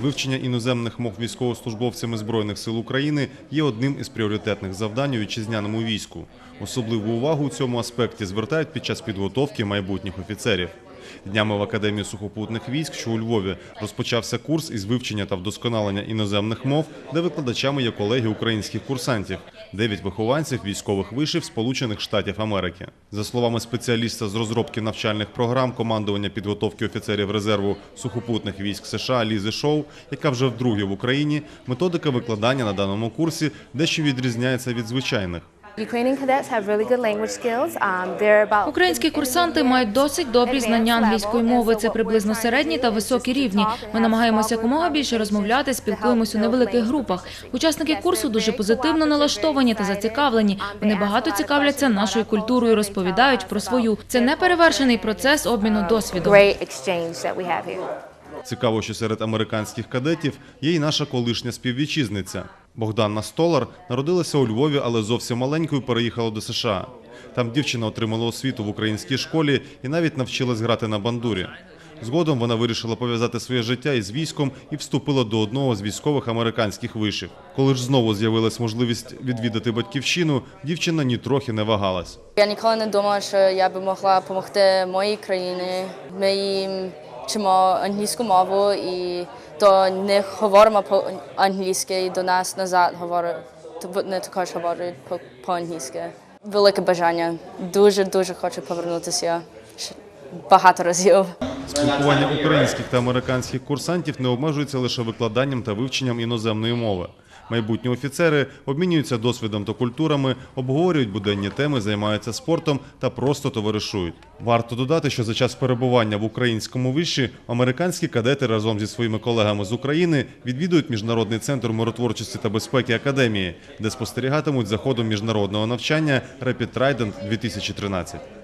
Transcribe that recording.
Вивчення іноземних мов військовослужбовцями Збройних сил України є одним із пріоритетних завдань у вітчизняному війську. Особливу увагу у цьому аспекті звертають під час підготовки майбутніх офіцерів. Днями в Академії сухопутних військ, що у Львові, розпочався курс із вивчення та вдосконалення іноземних мов, де викладачами є колеги українських курсантів, дев'ять вихованців військових вишів Сполучених Штатів Америки. За словами спеціаліста з розробки навчальних програм командування підготовки офіцерів резерву сухопутних військ США Лізи Шоу, яка вже вдруге в Україні, методика викладання на даному курсі дещо відрізняється від звичайних. Um, Українські курсанти мають досить добрі знання англійської мови. Це приблизно середні та високі рівні. Ми намагаємося якомога більше розмовляти, спілкуємось у невеликих групах. Учасники курсу дуже позитивно налаштовані та зацікавлені. Вони багато цікавляться нашою культурою, розповідають про свою. Це неперевершений процес обміну досвідом. Цікаво, що серед американських кадетів є й наша колишня співвітчизниця. Богданна Столар народилася у Львові, але зовсім маленькою переїхала до США. Там дівчина отримала освіту в українській школі і навіть навчилась грати на бандурі. Згодом вона вирішила пов'язати своє життя із військом і вступила до одного з військових американських вишів. Коли ж знову з'явилась можливість відвідати батьківщину, дівчина нітрохи не вагалась. Я ніколи не думала, що я би могла допомогти моїй країні. Ми вчимо англійську мову і до них говоримо по англійськи, і до нас назад говорять. Вони також говорять по- по-англійськи. Велике бажання. Дуже дуже хочу повернутися багато разів. Спілкування українських та американських курсантів не обмежується лише викладанням та вивченням іноземної мови. Майбутні офіцери обмінюються досвідом та культурами, обговорюють буденні теми, займаються спортом та просто товаришують. Варто додати, що за час перебування в українському виші американські кадети разом зі своїми колегами з України відвідують міжнародний центр миротворчості та безпеки академії, де спостерігатимуть за ходом міжнародного навчання Rapid Trident 2013.